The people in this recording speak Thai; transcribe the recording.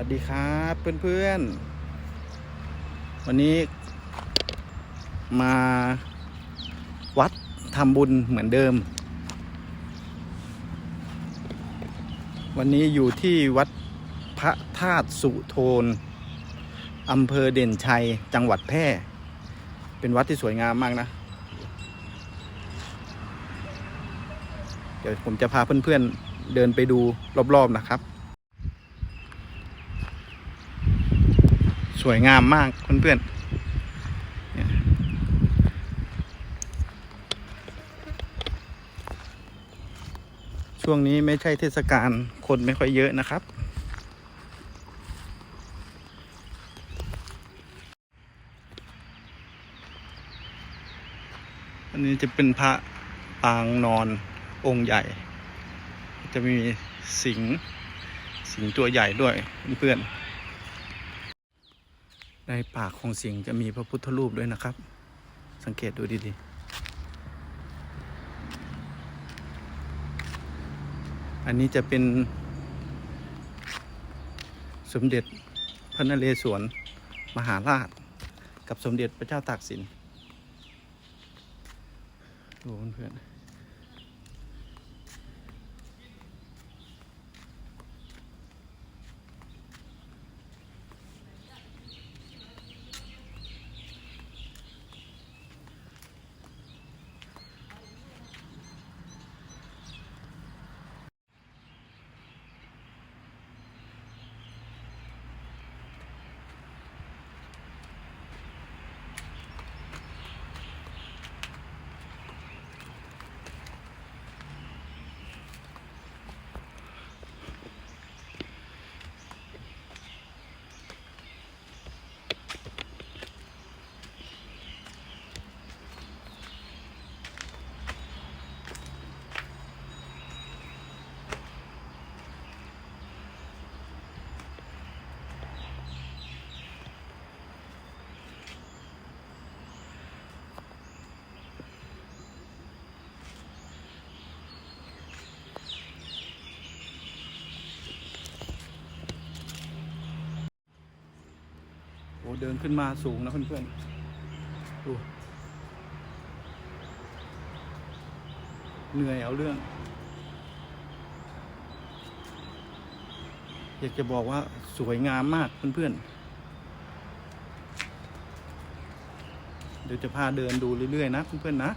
วัสดีครับเพื่อนๆ วันนี้มาวัดทำบุญเหมือนเดิม วันนี้อยู่ที่วัดพระธาตุสุโทนอำเภอเด่นชัยจังหวัดแพร่ เป็นวัดที่สวยงามมากนะ เดี๋ยวผมจะพาเพื่อนๆเดินไปดูรอบๆนะครับ วยงามมากเพื่อนๆช่วงนี้ไม่ใช่เทศกาลคนไม่ค่อยเยอะนะครับ อันนี้จะเป็นพระปางนอนองค์ใหญ่ จะมีสิง สิงตัวใหญ่ด้วยเพื่อน ในปากของสิงจะมีพระพุทธรูปด้วยนะครับ สังเกตดูดีๆ อันนี้จะเป็น สมเด็จพระนเรศวรมหาราช กับสมเด็จพระเจ้าตากสินดูเพื่อนๆ อ้เดินขึ้นมาสูงนะเพื่อนๆดูเหนื่อยเอาเรื่อง อยากจะบอกว่าสวยงามมากเพื่อนๆ เดี๋ยวจะพาเดินดูเรื่อยๆนะเพื่อนๆนะ